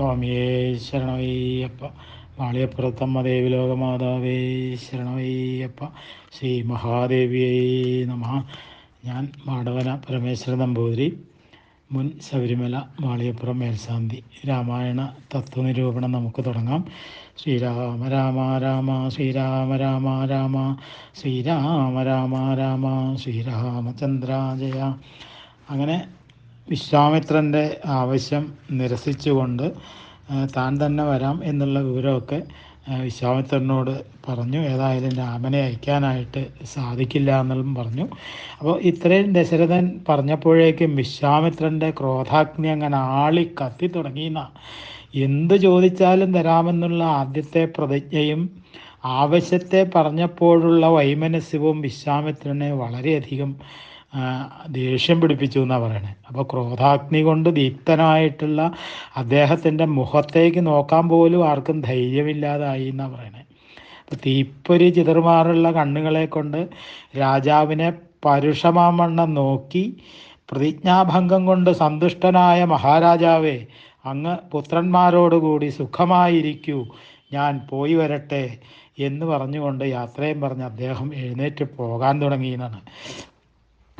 സ്വാമിയേ ശരണയ്യപ്പ വാളിയപ്പുറത്തമ്മ ദേവി ലോകമാതാവേ ശരണമയ്യപ്പ ശ്രീ മഹാദേവിയേ നമ. ഞാൻ മാടവന പരമേശ്വര നമ്പൂതിരി. മുൻ ശബരിമല മാളിയപ്പുറം മേൽശാന്തി. രാമായണ തത്വനിരൂപണം നമുക്ക് തുടങ്ങാം. ശ്രീരാമ രാമ രാമ ശ്രീരാമ രാമ രാമ. ശ്രീരാമ രാമ രാമ ശ്രീരാമചന്ദ്ര ജയ അങ്ങനെ വിശ്വാമിത്രന്റെ ആവശ്യം നിരസിച്ചുകൊണ്ട് താൻ തന്നെ വരാം എന്നുള്ള വിവരമൊക്കെ വിശ്വാമിത്രനോട് പറഞ്ഞു. ഏതായാലും രാമനെ അയക്കാനായിട്ട് സാധിക്കില്ല എന്നുള്ളതും പറഞ്ഞു. അപ്പോൾ ഇത്രയും ദശരഥൻ പറഞ്ഞപ്പോഴേക്കും വിശ്വാമിത്രന്റെ ക്രോധാഗ്നി അങ്ങനെ ആളി കത്തി തുടങ്ങിയെന്ന എന്ത് ചോദിച്ചാലും തരാമെന്നുള്ള ആദ്യത്തെ പ്രതിജ്ഞയും ആവശ്യത്തെ പറഞ്ഞപ്പോഴുള്ള വൈമനസ്യവും വിശ്വാമിത്രനെ വളരെയധികം ദേഷ്യം പിടിപ്പിച്ചു എന്നാണ് പറയണേ. അപ്പോൾ ക്രോധാഗ്നി കൊണ്ട് ദീപ്തനായിട്ടുള്ള അദ്ദേഹത്തിന്റെ മുഖത്തേക്ക് നോക്കാൻ പോലും ആർക്കും ധൈര്യമില്ലാതായി എന്നാണ് പറയണേ. അപ്പോൾ തീപ്പൊരി ചിതറുമാറുള്ള കണ്ണുകളെ കൊണ്ട് രാജാവിനെ പരുഷമാമണ്ണം നോക്കി പ്രതിജ്ഞാഭംഗം കൊണ്ട് സന്തുഷ്ടനായ മഹാരാജാവേ അങ്ങ് പുത്രന്മാരോടുകൂടി സുഖമായിരിക്കൂ ഞാൻ പോയി വരട്ടെ എന്ന് പറഞ്ഞുകൊണ്ട് യാത്രയും പറഞ്ഞ് അദ്ദേഹം എഴുന്നേറ്റ് പോകാൻ തുടങ്ങിയെന്നാണ്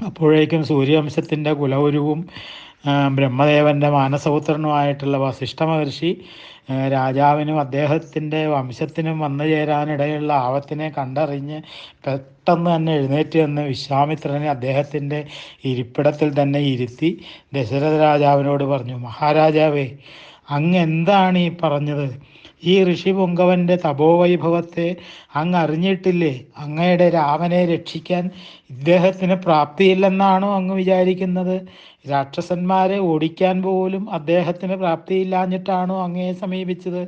അപ്പോഴേക്കും സൂര്യവംശത്തിന്റെ കുലഗുരുവും ബ്രഹ്മദേവന്റെ മാനസപുത്രനുമായിട്ടുള്ള വസിഷ്ഠ മഹർഷി രാജാവിനും അദ്ദേഹത്തിന്റെ വംശത്തിനും വന്നു ചേരാനിടയുള്ള ആപത്തിനെ കണ്ടറിഞ്ഞ് പെട്ടെന്ന് തന്നെ എഴുന്നേറ്റ് വന്ന് വിശ്വാമിത്രനെ അദ്ദേഹത്തിന്റെ ഇരിപ്പിടത്തിൽ തന്നെ ഇരുത്തി ദശരഥ രാജാവിനോട് പറഞ്ഞു മഹാരാജാവേ അങ്ങ് എന്താണ് ഈ പറഞ്ഞത്? ഈ ഋഷി പുങ്കവന്റെ തപോവൈഭവത്തെ അങ്ങ് അറിഞ്ഞിട്ടില്ലേ? അങ്ങയുടെ രാമനെ രക്ഷിക്കാൻ ഇദ്ദേഹത്തിന് പ്രാപ്തിയില്ലെന്നാണോ അങ്ങ് വിചാരിക്കുന്നത്? രാക്ഷസന്മാരെ ഓടിക്കാൻ പോലും അദ്ദേഹത്തിന് പ്രാപ്തിയില്ലാഞ്ഞിട്ടാണോ അങ്ങയെ സമീപിച്ചത്?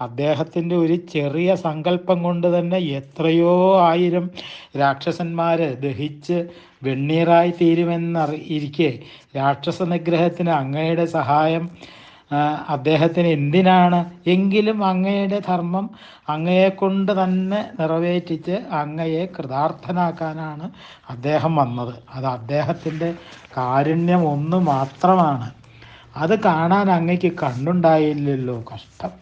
അദ്ദേഹത്തിന്റെ ഒരു ചെറിയ സങ്കല്പം കൊണ്ട് തന്നെ എത്രയോ ആയിരം രാക്ഷസന്മാരെ ദഹിച്ച് വെണ്ണീറായി തീരുമെന്നറി ഇരിക്കെ. രാക്ഷസ നിഗ്രഹത്തിന് അങ്ങയുടെ സഹായം അദ്ദേഹത്തിന് എന്തിനാണ്? എങ്കിലും അങ്ങയുടെ ധർമ്മം അങ്ങയെ കൊണ്ട് തന്നെ നിറവേറ്റിച്ച് അങ്ങയെ കൃതാർത്ഥനാക്കാനാണ് അദ്ദേഹം വന്നത്. അത് അദ്ദേഹത്തിന്റെ കാരുണ്യം ഒന്ന് മാത്രമാണ്. അത് കാണാൻ അങ്ങയ്ക്ക് കണ്ണുണ്ടായില്ലല്ലോ. കഷ്ടം.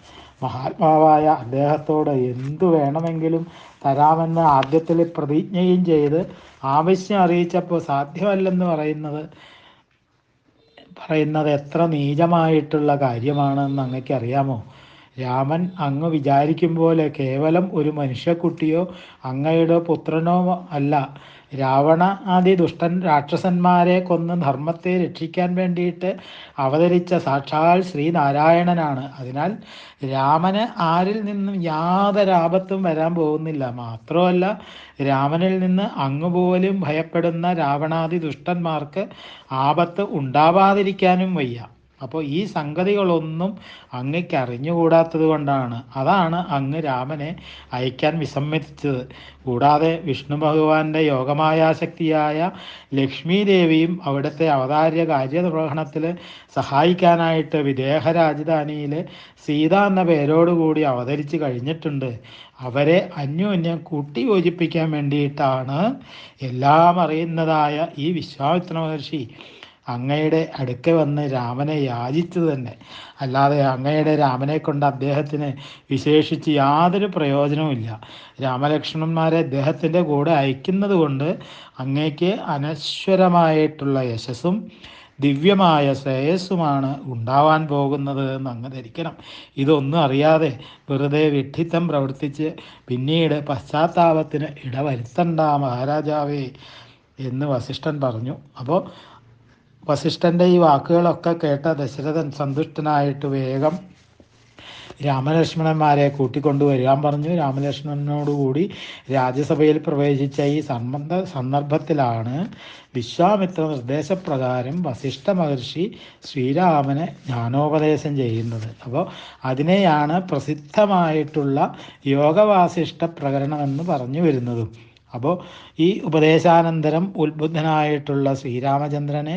മഹാത്മാവായ അദ്ദേഹത്തോട് എന്തു വേണമെങ്കിലും തരാമെന്ന് ആദ്യത്തിൽ പ്രതിജ്ഞയും ചെയ്ത് ആവശ്യം അറിയിച്ചപ്പോൾ സാധ്യമല്ലെന്ന് പറയുന്നത് പറയുന്നത് എത്ര നീചമായിട്ടുള്ള കാര്യമാണെന്ന് അങ്ങക്ക് അറിയാമോ? രാമൻ അങ്ങ് വിചാരിക്കും പോലെ കേവലം ഒരു മനുഷ്യക്കുട്ടിയോ അങ്ങയുടെ പുത്രനോ അല്ല. രാവണ ആദി ദുഷ്ടൻ രാക്ഷസന്മാരെ കൊന്ന് ധർമ്മത്തെ രക്ഷിക്കാൻ വേണ്ടിയിട്ട് അവതരിച്ച സാക്ഷാൽ ശ്രീനാരായണനാണ്. അതിനാൽ രാമന് ആരിൽ നിന്നും യാതൊരു ആപത്തും വരാൻ പോകുന്നില്ല. മാത്രമല്ല രാമനിൽ നിന്ന് അങ്ങുപോലും ഭയപ്പെടുന്ന രാവണാദി ദുഷ്ടന്മാർക്ക് ആപത്ത് ഉണ്ടാവാതിരിക്കാനും വയ്യ. അപ്പോൾ ഈ സംഗതികളൊന്നും അങ്ങയ്ക്ക് അറിഞ്ഞുകൂടാത്തത് കൊണ്ടാണ്. അതാണ് അങ്ങ് രാമനെ അയക്കാൻ വിസമ്മതിച്ചത്. കൂടാതെ വിഷ്ണു ഭഗവാന്റെ യോഗമായാശക്തിയായ ലക്ഷ്മി ദേവിയും അവിടുത്തെ അവതാര്യ കാര്യനിർവഹണത്തിൽ സഹായിക്കാനായിട്ട് വിദേഹ രാജധാനിയിൽ സീത എന്ന പേരോടുകൂടി അവതരിച്ച് കഴിഞ്ഞിട്ടുണ്ട്. അവരെ അന്യോന്യം കൂട്ടി യോജിപ്പിക്കാൻ വേണ്ടിയിട്ടാണ് എല്ലാം അറിയുന്നതായ ഈ വിശ്വാമിത്ര മഹർഷി. അങ്ങയുടെ അടുക്ക വന്ന് രാമനെ യാചിച്ചു തന്നെ. അല്ലാതെ അങ്ങയുടെ രാമനെ കൊണ്ട് അദ്ദേഹത്തിന് വിശേഷിച്ച് യാതൊരു പ്രയോജനവുമില്ല രാമലക്ഷ്മണന്മാരെ അദ്ദേഹത്തിന്റെ കൂടെ അയക്കുന്നത് കൊണ്ട് അങ്ങയ്ക്ക് അനശ്വരമായിട്ടുള്ള യശസ്സും ദിവ്യമായ ശ്രേയസ്സുമാണ് ഉണ്ടാവാൻ പോകുന്നത് എന്ന് അങ്ങ് ധരിക്കണം. ഇതൊന്നും അറിയാതെ വെറുതെ വിഡ്ഢിത്തം പ്രവർത്തിച്ച് പിന്നീട് പശ്ചാത്താപത്തിന് ഇടവരുത്തണ്ട മഹാരാജാവേ എന്ന് വസിഷ്ഠൻ പറഞ്ഞു. അപ്പോൾ വസിഷ്ഠന്റെ ഈ വാക്കുകളൊക്കെ കേട്ട ദശരഥൻ സന്തുഷ്ടനായിട്ട് വേഗം രാമലക്ഷ്മണന്മാരെ കൂട്ടിക്കൊണ്ടു വരാൻ പറഞ്ഞു രാമലക്ഷ്മണനോടുകൂടി രാജ്യസഭയിൽ പ്രവേശിച്ച ഈ സംബന്ധ സന്ദർഭത്തിലാണ് വിശ്വാമിത്ര നിർദ്ദേശപ്രകാരം വസിഷ്ഠ മഹർഷി ശ്രീരാമനെ ജ്ഞാനോപദേശം ചെയ്യുന്നത്. അപ്പോൾ അതിനെയാണ് പ്രസിദ്ധമായിട്ടുള്ള യോഗവാസിഷ്ഠ പ്രകരണമെന്ന് പറഞ്ഞു വരുന്നതും. അപ്പോൾ ഈ ഉപദേശാനന്തരം ഉത്ബുദ്ധനായിട്ടുള്ള ശ്രീരാമചന്ദ്രനെ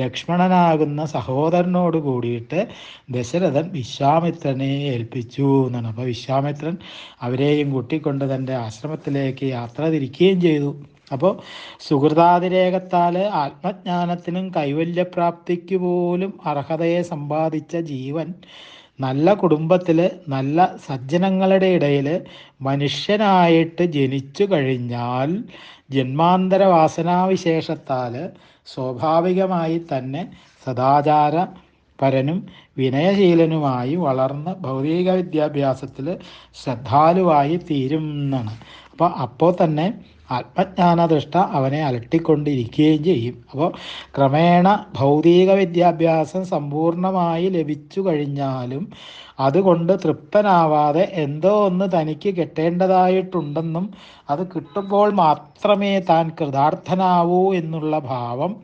ലക്ഷ്മണനാകുന്ന സഹോദരനോട് കൂടിയിട്ട് ദശരഥൻ വിശ്വാമിത്രനെ ഏൽപ്പിച്ചു എന്നാണ്. അപ്പോൾ വിശ്വാമിത്രൻ അവരെയും കൂട്ടിക്കൊണ്ട് തന്റെ ആശ്രമത്തിലേക്ക് യാത്ര തിരിക്കുകയും ചെയ്തു. അപ്പോൾ സുഹൃതാതിരേകത്താൽ ആത്മജ്ഞാനത്തിനും കൈവല്യപ്രാപ്തിക്ക് പോലും അർഹതയെ സമ്പാദിച്ച ജീവൻ നല്ല കുടുംബത്തിൽ നല്ല സജ്ജനങ്ങളുടെ ഇടയിൽ മനുഷ്യനായിട്ട് ജനിച്ചു കഴിഞ്ഞാൽ ജന്മാന്തര വാസനാവിശേഷത്താൽ സ്വാഭാവികമായി തന്നെ സദാചാര പരനും വിനയശീലനുമായി വളർന്ന് ഭൗതിക വിദ്യാഭ്യാസത്തിൽ ശ്രദ്ധാലുവായി തീരും എന്നാണ് അപ്പോൾ അപ്പോൾ തന്നെ ആത്മജ്ഞാനദൃഷ്ട അവനെ അലട്ടിക്കൊണ്ടിരിക്കുകയും ചെയ്യും. അപ്പോൾ ക്രമേണ ഭൗതിക വിദ്യാഭ്യാസം സമ്പൂർണമായി ലഭിച്ചു കഴിഞ്ഞാലും അതുകൊണ്ട് തൃപ്തനാവാതെ എന്തോ ഒന്ന് തനിക്ക് കിട്ടേണ്ടതായിട്ടുണ്ടെന്നും അത് കിട്ടുമ്പോൾ മാത്രമേ താൻ കൃതാർത്ഥനാവൂ എന്നുള്ള ഭാവം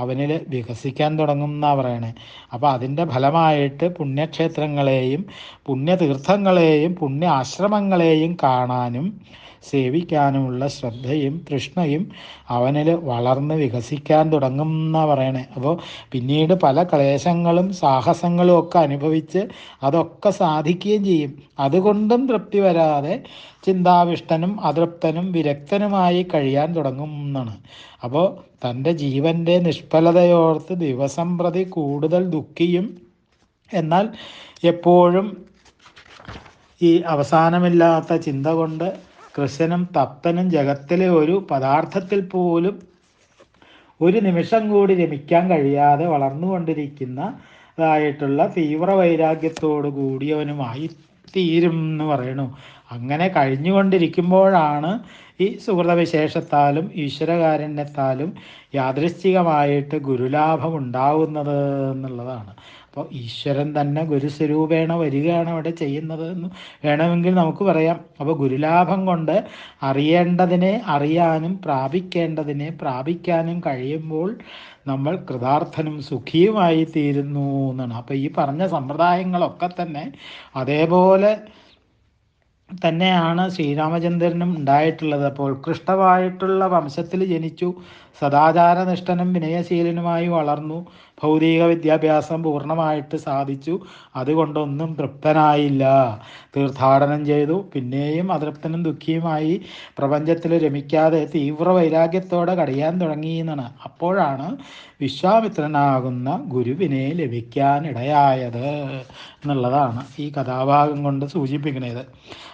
അവനിൽ വികസിക്കാൻ തുടങ്ങും എന്നാണ് പറയണേ. അപ്പോൾ അതിന്റെ ഫലമായിട്ട് പുണ്യക്ഷേത്രങ്ങളെയും പുണ്യതീർത്ഥങ്ങളെയും പുണ്യ ആശ്രമങ്ങളെയും കാണാനും സേവിക്കാനുമുള്ള ശ്രദ്ധയും തൃഷ്ണയും അവനിൽ വളർന്ന് വികസിക്കാൻ തുടങ്ങും എന്നാണ് പറയണേ. അപ്പോൾ പിന്നീട് പല ക്ലേശങ്ങളും സാഹസങ്ങളും ഒക്കെ അനുഭവിച്ച് അതൊക്കെ സാധിക്കുകയും ചെയ്യും. അതുകൊണ്ടും തൃപ്തി വരാതെ ചിന്താവിഷ്ടനും അതൃപ്തനും വിരക്തനുമായി കഴിയാൻ തുടങ്ങും എന്നാണ്. അപ്പോൾ തന്റെ ജീവന്റെ നിഷ്ഫലതയോർത്ത് ദിവസം പ്രതി കൂടുതൽ ദുഃഖിയും. എന്നാൽ എപ്പോഴും ഈ അവസാനമില്ലാത്ത ചിന്ത കൊണ്ട് കൃഷ്ണനും തപ്തനും ജഗത്തിലെ ഒരു പദാർത്ഥത്തിൽ പോലും ഒരു നിമിഷം കൂടി രമിക്കാൻ കഴിയാതെ വളർന്നുകൊണ്ടിരിക്കുന്ന അതായിട്ടുള്ള തീവ്ര വൈരാഗ്യത്തോടു കൂടിയവനുമായി തീരും എന്ന് പറയണു അങ്ങനെ കഴിഞ്ഞുകൊണ്ടിരിക്കുമ്പോഴാണ് ഈ സുഹൃതവിശേഷത്താലും ഈശ്വരകാരുണ്യത്താലും യാദൃശ്ചികമായിട്ട് ഗുരുലാഭം ഉണ്ടാവുന്നത് എന്നുള്ളതാണ്. അപ്പോൾ ഈശ്വരൻ തന്നെ ഗുരുസ്വരൂപേണ വരികയാണ് അവിടെ ചെയ്യുന്നത് എന്ന് വേണമെങ്കിൽ നമുക്ക് പറയാം. അപ്പോൾ ഗുരുലാഭം കൊണ്ട് അറിയേണ്ടതിനെ അറിയാനും പ്രാപിക്കേണ്ടതിനെ പ്രാപിക്കാനും കഴിയുമ്പോൾ നമ്മൾ കൃതാർത്ഥനും സുഖിയുമായി തീരുന്നു എന്നാണ്. അപ്പോൾ ഈ പറഞ്ഞ സമ്പ്രദായങ്ങളൊക്കെ തന്നെ അതേപോലെ തന്നെയാണ് ശ്രീരാമചന്ദ്രനും ഉണ്ടായിട്ടുള്ളത്. അപ്പോൾ ഉത്കൃഷ്ടമായിട്ടുള്ള വംശത്തിൽ ജനിച്ചു സദാചാരനിഷ്ഠനും വിനയശീലനുമായി വളർന്നു ഭൗതിക വിദ്യാഭ്യാസം പൂർണമായിട്ട് സാധിച്ചു. അതുകൊണ്ടൊന്നും തൃപ്തനായില്ല. തീർത്ഥാടനം ചെയ്തു. പിന്നെയും അതൃപ്തനും ദുഃഖിയുമായി പ്രപഞ്ചത്തിൽ രമിക്കാതെ തീവ്ര വൈരാഗ്യത്തോടെ കടയാൻ തുടങ്ങി എന്നാണ്. അപ്പോഴാണ് വിശ്വാമിത്രനാകുന്ന ഗുരുവിനെ ലഭിക്കാനിടയായത്. എന്നുള്ളതാണ് ഈ കഥാഭാഗം കൊണ്ട് സൂചിപ്പിക്കുന്നത്.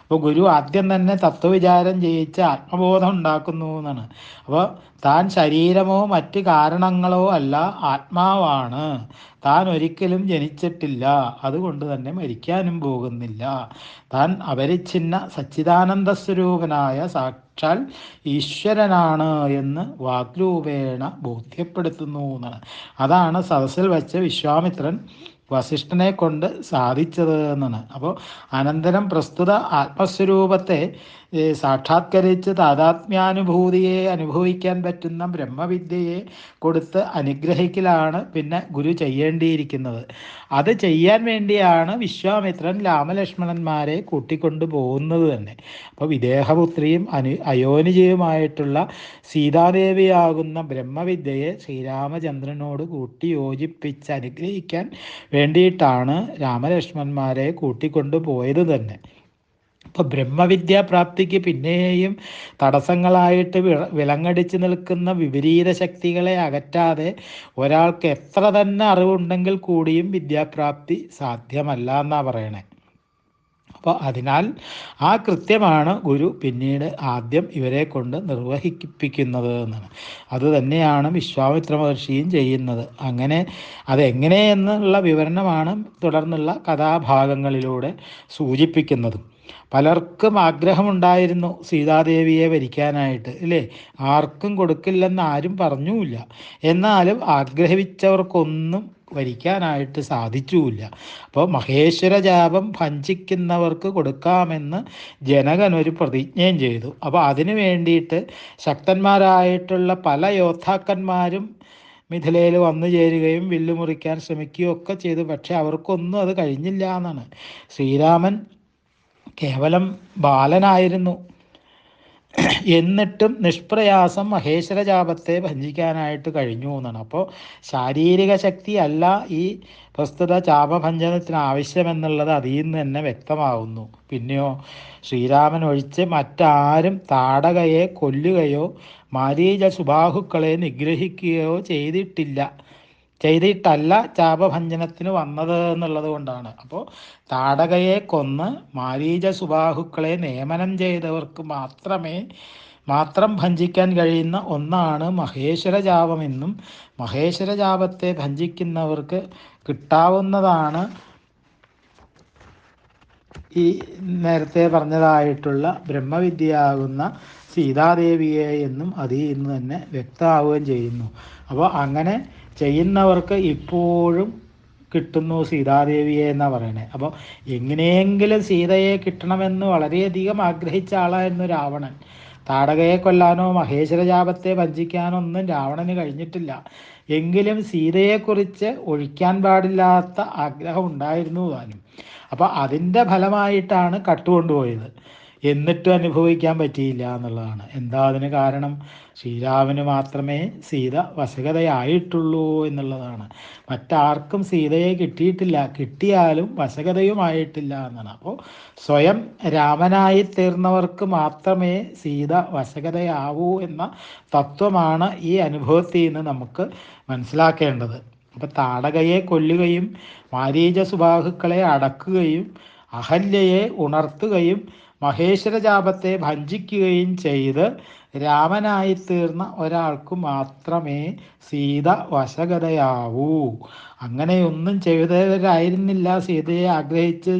അപ്പോൾ ഗുരു ആദ്യം തന്നെ തത്വവിചാരം ചെയ്യിച്ച് ആത്മബോധം ഉണ്ടാക്കുന്നു എന്നാണ്. അപ്പോൾ താൻ ശരീരമോ മറ്റ് കാരണങ്ങളോ അല്ല ആത്മാവാണ്. താൻ ഒരിക്കലും ജനിച്ചിട്ടില്ല. അതുകൊണ്ട് തന്നെ മരിക്കാനും പോകുന്നില്ല. താൻ അപരിച്ഛിന്ന സച്ചിദാനന്ദ സ്വരൂപനായ സാക്ഷാൽ ഈശ്വരനാണ് എന്ന് വാഗ്രൂപേണ ബോധ്യപ്പെടുത്തുന്നു എന്നാണ്. അതാണ് സദസ്സിൽ വെച്ച വിശ്വാമിത്രൻ വസിഷ്ഠനെ കൊണ്ട് സാധിച്ചത് എന്നാണ് അപ്പോൾ അനന്തരം പ്രസ്തുത ആത്മസ്വരൂപത്തെ സാക്ഷാത്കരിച്ച് താതാത്മ്യാനുഭൂതിയെ അനുഭവിക്കാൻ പറ്റുന്ന ബ്രഹ്മവിദ്യയെ കൊടുത്ത് അനുഗ്രഹിക്കലാണ് പിന്നെ ഗുരു ചെയ്യേണ്ടിയിരിക്കുന്നത്. അത് ചെയ്യാൻ വേണ്ടിയാണ് വിശ്വാമിത്രൻ രാമലക്ഷ്മണന്മാരെ കൂട്ടിക്കൊണ്ടു പോകുന്നത് തന്നെ. അപ്പോൾ വിദേഹപുത്രിയും അനു അയോനിജയുമായിട്ടുള്ള സീതാദേവിയാകുന്ന ബ്രഹ്മവിദ്യയെ ശ്രീരാമചന്ദ്രനോട് കൂട്ടി യോജിപ്പിച്ച് അനുഗ്രഹിക്കാൻ വേണ്ടിയിട്ടാണ് രാമലക്ഷ്മന്മാരെ കൂട്ടിക്കൊണ്ടു പോയത് തന്നെ അപ്പോൾ ബ്രഹ്മവിദ്യാപ്രാപ്തിക്ക് പിന്നെയും തടസ്സങ്ങളായിട്ട് വിലങ്ങടിച്ച് നിൽക്കുന്ന വിപരീത ശക്തികളെ അകറ്റാതെ ഒരാൾക്ക് എത്ര തന്നെ അറിവുണ്ടെങ്കിൽ കൂടിയും വിദ്യാപ്രാപ്തി സാധ്യമല്ല എന്നാണ് പറയണേ. അപ്പോൾ അതിനാൽ ആ കൃത്യമാണ് ഗുരു പിന്നീട് ആദ്യം ഇവരെ കൊണ്ട് നിർവഹിപ്പിക്കുന്നത് എന്നാണ്. അതുതന്നെയാണ് വിശ്വാമിത്ര മഹർഷിയും ചെയ്യുന്നത്. അങ്ങനെ അതെങ്ങനെയെന്നുള്ള വിവരണമാണ് തുടർന്നുള്ള കഥാഭാഗങ്ങളിലൂടെ സൂചിപ്പിക്കുന്നത്. പലർക്കും ആഗ്രഹമുണ്ടായിരുന്നു സീതാദേവിയെ വരിക്കാനായിട്ട് അല്ലേ ആർക്കും കൊടുക്കില്ലെന്ന് ആരും പറഞ്ഞുമില്ല. എന്നാലും ആഗ്രഹിച്ചവർക്കൊന്നും വരിക്കാനായിട്ട് സാധിച്ചുമില്ല അപ്പോൾ മഹേശ്വര ജാപം ഭഞ്ചിക്കുന്നവർക്ക് കൊടുക്കാമെന്ന് ജനകൻ ഒരു പ്രതിജ്ഞയും ചെയ്തു. അപ്പോൾ അതിനു വേണ്ടിയിട്ട് ശക്തന്മാരായിട്ടുള്ള പല യോദ്ധാക്കന്മാരും മിഥിലയിൽ വന്നു ചേരുകയും വില്ലു മുറിക്കാൻ ശ്രമിക്കുകയും ഒക്കെ ചെയ്തു. പക്ഷെ അവർക്കൊന്നും അത് കഴിഞ്ഞില്ല എന്നാണ്. ശ്രീരാമൻ കേവലം ബാലനായിരുന്നു. എന്നിട്ടും നിഷ്പ്രയാസം മഹേശ്വര ജാപത്തെ ഭഞ്ജിക്കാനായിട്ട് കഴിഞ്ഞു എന്നാണ്. അപ്പോൾ ശാരീരിക ശക്തി അല്ല ഈ പ്രസ്തുത ചാപഭഞ്ജനത്തിന് ആവശ്യമെന്നുള്ളത് അതിൽ നിന്ന് തന്നെ വ്യക്തമാവുന്നു. പിന്നെയോ ശ്രീരാമൻ ഒഴിച്ച് മറ്റാരും താടകയെ കൊല്ലുകയോ മാരീച സുബാഹുക്കളെ നിഗ്രഹിക്കുകയോ ചെയ്തിട്ടില്ല. ചെയ്തിട്ടല്ല ചാപഭഞ്ജനത്തിന് വന്നത് എന്നുള്ളത് കൊണ്ടാണ്. അപ്പോൾ താടകയെ കൊന്ന് മാരീച സുബാഹുക്കളെ നിയമനം ചെയ്തവർക്ക് മാത്രമേ മാത്രം ഭഞ്ജിക്കാൻ കഴിയുന്ന ഒന്നാണ് മഹേശ്വര ജാപമെന്നും മഹേശ്വര ജാപത്തെ ഭഞ്ജിക്കുന്നവർക്ക് കിട്ടാവുന്നതാണ് ഈ നേരത്തെ പറഞ്ഞതായിട്ടുള്ള ബ്രഹ്മവിദ്യയാകുന്ന സീതാദേവിയെ എന്നും അതിൽ നിന്ന് തന്നെ വ്യക്തമാവുകയും ചെയ്യുന്നു. അപ്പോൾ അങ്ങനെ ചെയ്യുന്നവർക്ക് ഇപ്പോഴും കിട്ടുന്നു സീതാദേവിയെ എന്നാണ് പറയണേ. അപ്പോൾ എങ്ങനെയെങ്കിലും സീതയെ കിട്ടണമെന്ന് വളരെയധികം ആഗ്രഹിച്ച ആളായിരുന്നു രാവണൻ. താടകയെ കൊല്ലാനോ മഹേശ്വരജാപത്തെ വഞ്ചിക്കാനോ ഒന്നും രാവണന് കഴിഞ്ഞിട്ടില്ല. എങ്കിലും സീതയെക്കുറിച്ച് ഒഴിക്കാൻ പാടില്ലാത്ത ആഗ്രഹം ഉണ്ടായിരുന്നു താനും. അപ്പോൾ അതിന്റെ ഫലമായിട്ടാണ് കട്ടുകൊണ്ടുപോയത്. എന്നിട്ടും അനുഭവിക്കാൻ പറ്റിയില്ല എന്നുള്ളതാണ്. എന്താ അതിന് കാരണം? ശ്രീരാമന് മാത്രമേ സീത വശകതയായിട്ടുള്ളൂ എന്നുള്ളതാണ്. മറ്റാർക്കും സീതയെ കിട്ടിയിട്ടില്ല. കിട്ടിയാലും വശകതയുമായിട്ടില്ല എന്നാണ്. അപ്പോൾ സ്വയം രാമനായി തീർന്നവർക്ക് മാത്രമേ സീത വശകതയാവൂ എന്ന തത്വമാണ് ഈ അനുഭവത്തിൽ നിന്ന് നമുക്ക് മനസ്സിലാക്കേണ്ടത്. അപ്പം താടകയെ കൊല്ലുകയും മാരീജ സുബാഹുക്കളെ അടക്കുകയും അഹല്യയെ ഉണർത്തുകയും മഹേശ്വര ഭഞ്ജിക്കുകയും ചെയ്ത് രാമനായി തീർന്ന ഒരാൾക്ക് മാത്രമേ സീത വശഗതയാവൂ. അങ്ങനെയൊന്നും ചെയ്തവരായിരുന്നില്ല. സീതയെ ആഗ്രഹിച്ച്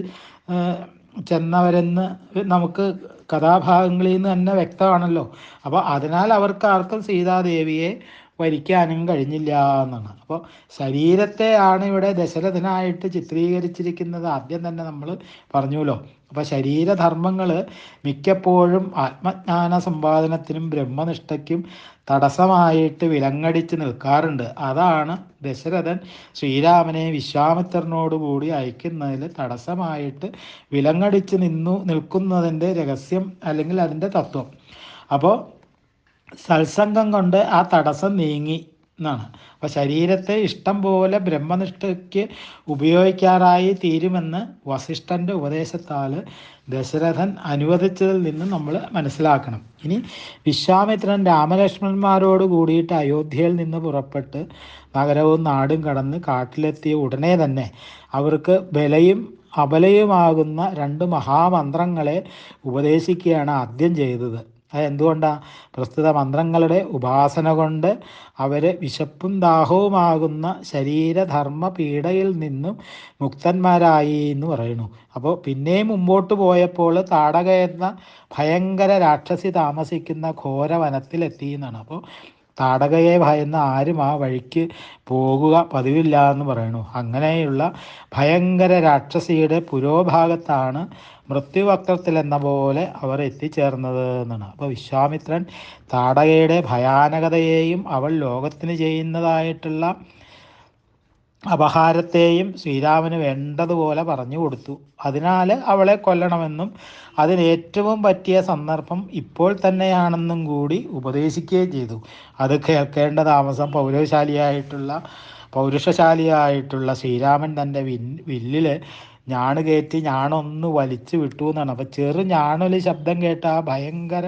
ചെന്നവരെന്ന് നമുക്ക് കഥാഭാഗങ്ങളിൽ നിന്ന് തന്നെ വ്യക്തമാണല്ലോ. അപ്പോൾ അതിനാൽ അവർക്ക് ആർക്കും സീതാദേവിയെ വരിക്കാനും കഴിഞ്ഞില്ല എന്നാണ്. അപ്പോൾ ശരീരത്തെയാണ് ഇവിടെ ദശരഥനായിട്ട് ചിത്രീകരിച്ചിരിക്കുന്നത് ആദ്യം തന്നെ നമ്മൾ പറഞ്ഞുല്ലോ അപ്പോൾ ശരീരധർമ്മങ്ങൾ മിക്കപ്പോഴും ആത്മജ്ഞാന സമ്പാദനത്തിനും ബ്രഹ്മനിഷ്ഠയ്ക്കും തടസ്സമായിട്ട് വിലങ്ങടിച്ച് നിൽക്കാറുണ്ട്. അതാണ് ദശരഥൻ ശ്രീരാമനെ വിശ്വാമിത്രനോടുകൂടി അയക്കുന്നതിൽ തടസ്സമായിട്ട് വിലങ്ങടിച്ച് നിന്നു നിൽക്കുന്നതിന്റെ രഹസ്യം അല്ലെങ്കിൽ അതിന്റെ തത്വം. അപ്പോൾ സത്സംഗം കൊണ്ട് ആ തടസ്സം നീങ്ങി എന്നാണ്. അപ്പോൾ ശരീരത്തെ ഇഷ്ടം പോലെ ബ്രഹ്മനിഷ്ഠയ്ക്ക് ഉപയോഗിക്കാറായി തീരുമെന്ന് വസിഷ്ഠന്റെ ഉപദേശത്താൽ ദശരഥൻ അനുവദിച്ചതിൽ നിന്ന് നമ്മൾ മനസ്സിലാക്കണം. ഇനി വിശ്വാമിത്രൻ രാമലക്ഷ്മണന്മാരോട് കൂടിയിട്ട് അയോധ്യയിൽ നിന്ന് പുറപ്പെട്ട് നഗരവും നാടും കടന്ന് കാട്ടിലെത്തിയ ഉടനെ തന്നെ അവർക്ക് ബലയും അബലയുമാകുന്ന രണ്ട് മഹാമന്ത്രങ്ങളെ ഉപദേശിക്കുകയാണ് ആദ്യം ചെയ്തത്. അതെന്തുകൊണ്ടാണ് പ്രസ്തുത മന്ത്രങ്ങളുടെ ഉപാസന കൊണ്ട് അവർ വിശപ്പും ദാഹവുമാകുന്ന ശരീരധർമ്മ പീഡയിൽ നിന്നും മുക്തന്മാരായി എന്ന് പറയുന്നു. അപ്പോൾ പിന്നെയും മുമ്പോട്ട് പോയപ്പോൾ താടക എന്ന ഭയങ്കര രാക്ഷസി താമസിക്കുന്ന ഘോര വനത്തിലെത്തി എന്നാണ്. അപ്പോൾ താടകയെ ഭയന്ന് ആരും ആ വഴിക്ക് പോകുക പതിവില്ല എന്ന് പറയുന്നു അങ്ങനെയുള്ള ഭയങ്കര രാക്ഷസിയുടെ പുരോഭാഗത്താണ് മൃത്യുവക്രത്തിൽ എന്ന പോലെ അവർ എത്തിച്ചേർന്നത് എന്നാണ്. അപ്പോൾ വിശ്വാമിത്രൻ താടകയുടെ ഭയാനകതയെയും അവൾ ലോകത്തിന് ചെയ്യുന്നതായിട്ടുള്ള അപഹാരത്തെയും ശ്രീരാമന് വേണ്ടതുപോലെ പറഞ്ഞു കൊടുത്തു. അതിനാൽ അവളെ കൊല്ലണമെന്നും അതിനേറ്റവും പറ്റിയ സന്ദർഭം ഇപ്പോൾ തന്നെയാണെന്നും കൂടി ഉപദേശിക്കുകയും ചെയ്തു. അത് കേൾക്കേണ്ട താമസം പൗരശാലിയായിട്ടുള്ള പൗരുഷശാലിയായിട്ടുള്ള ശ്രീരാമൻ തന്റെ വിൻ വില്ലിൽ ഞാണ് കയറ്റി ഞാണൊന്ന് വലിച്ചു വിട്ടു എന്നാണ്. അപ്പോൾ ചെറു ഞാണൊലി ശബ്ദം കേട്ട ആ ഭയങ്കര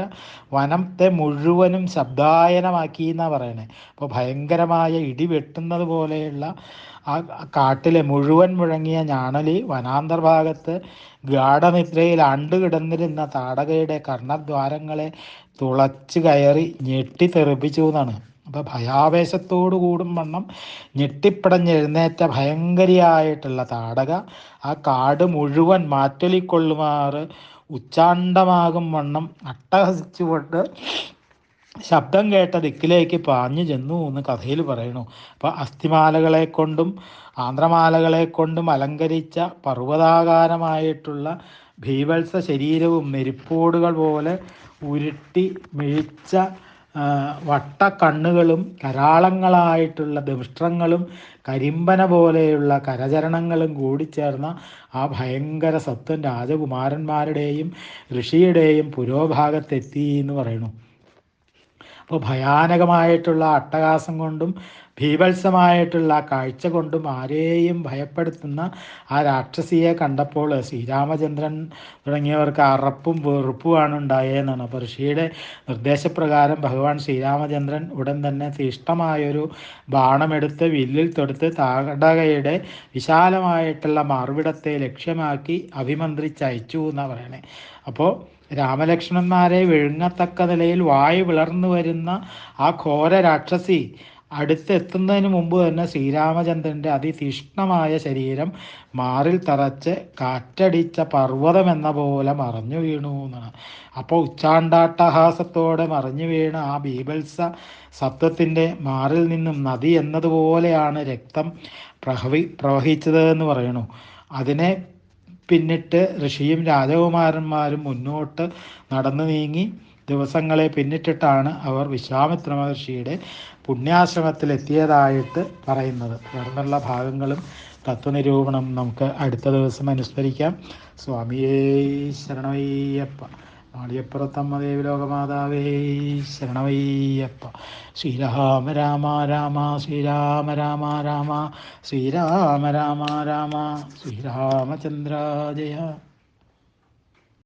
വനത്തെ മുഴുവനും ശബ്ദായനമാക്കി എന്നാണ് പറയണേ. അപ്പോൾ ഭയങ്കരമായ ഇടി വെട്ടുന്നത് പോലെയുള്ള ആ കാട്ടിലെ മുഴുവൻ മുഴങ്ങിയ ഞാണലി വനാന്തർ ഭാഗത്ത് ഗാഠനിദ്രയിൽ അണ്ടുകിടന്നിരുന്ന താടകയുടെ കർണദ്വാരങ്ങളെ തുളച്ച് കയറി ഞെട്ടിത്തെറിപ്പിച്ചു എന്നാണ്. അപ്പോൾ ഭയാവേശത്തോടു കൂടും വണ്ണം ഞെട്ടിപ്പടഞ്ഞെഴുന്നേറ്റ ഭയങ്കരിയായിട്ടുള്ള താടക ആ കാട് മുഴുവൻ മാറ്റൊലിക്കൊള്ളുമാറ് ഉച്ചാണ്ടമാകും വണ്ണം അട്ടഹസിച്ചുകൊണ്ട് ശബ്ദം കേട്ട ദിക്കിലേക്ക് പാഞ്ഞു ചെന്നു എന്ന് കഥയിൽ പറയണു അപ്പോൾ അസ്ഥിമാലകളെ കൊണ്ടും ആന്ധ്രമാലകളെ കൊണ്ടും അലങ്കരിച്ച പർവതാകാരമായിട്ടുള്ള ഭീവത്സ ശരീരവും നെരിപ്പോടുകൾ പോലെ ഉരുട്ടി മിഴിച്ച വട്ടക്കണ്ണുകളും കരാളങ്ങളായിട്ടുള്ള ദംഷ്ട്രങ്ങളും കരിമ്പന പോലെയുള്ള കരചരണങ്ങളും കൂടി ചേർന്ന ആ ഭയങ്കര സത്വം രാജകുമാരന്മാരുടെയും ഋഷിയുടെയും പുരോഭാഗത്തെത്തി എന്ന് പറയുന്നു. അപ്പോൾ ഭയാനകമായിട്ടുള്ള അട്ടഹാസം കൊണ്ടും ഭീഭത്സമായിട്ടുള്ള കാഴ്ച കൊണ്ടും ആരെയും ഭയപ്പെടുത്തുന്ന ആ രാക്ഷസിയെ കണ്ടപ്പോൾ ശ്രീരാമചന്ദ്രൻ തുടങ്ങിയവർക്ക് അറപ്പും വെറുപ്പുമാണ് ഉണ്ടായതെന്നാണ് അപ്പോൾ ഋഷിയുടെ നിർദ്ദേശപ്രകാരം ഭഗവാൻ ശ്രീരാമചന്ദ്രൻ ഉടൻ തന്നെ തീഷ്ണമായൊരു ബാണമെടുത്ത് വില്ലിൽ തൊടുത്ത് താടകയുടെ വിശാലമായിട്ടുള്ള മാർവിടത്തെ ലക്ഷ്യമാക്കി അഭിമന്ത്രിച്ചയച്ചു എന്നാണ് പറയണേ. അപ്പോൾ രാമലക്ഷ്മണന്മാരെ വിഴുങ്ങത്തക്ക നിലയിൽ വായു വിളർന്നു വരുന്ന ആ ഘോര രാക്ഷസി അടുത്തെത്തുന്നതിന് മുമ്പ് തന്നെ ശ്രീരാമചന്ദ്രന്റെ അതിതീഷ്ണമായ ശരീരം മാറിൽ തറച്ച് കാറ്റടിച്ച പർവതം എന്ന പോലെ മറഞ്ഞു വീണു എന്നാണ്. അപ്പോൾ ഉച്ചാണ്ടാട്ടഹാസത്തോടെ മറിഞ്ഞു വീണ ആ ബീഭത്സ സത്വത്തിന്റെ മാറിൽ നിന്നും നദി എന്നതുപോലെയാണ് രക്തം പ്രഹവി പ്രവഹിച്ചത് എന്ന് പറയണു അതിനെ പിന്നിട്ട് ഋഷിയും രാജകുമാരന്മാരും മുന്നോട്ട് നടന്നു നീങ്ങി ദിവസങ്ങളെ പിന്നിട്ടിട്ടാണ് അവർ വിശ്വാമിത്ര മഹർഷിയുടെ പുണ്യാശ്രമത്തിലെത്തിയതായിട്ട് പറയുന്നത്. തുടർന്നുള്ള ഭാഗങ്ങളും തത്വനിരൂപണം നമുക്ക് അടുത്ത ദിവസം അനുസ്മരിക്കാം. സ്വാമിയേ ശരണയ്യപ്പ നാളിയപ്പുറത്തമ്മ ദേവലോകമാതാവേ ശരണവയ്യപ്പ ശ്രീരാമ രാമ രാമ ശ്രീരാമ രാമ രാമ ശ്രീരാമ രാമ രാമ ശ്രീരാമചന്ദ്ര ജയ.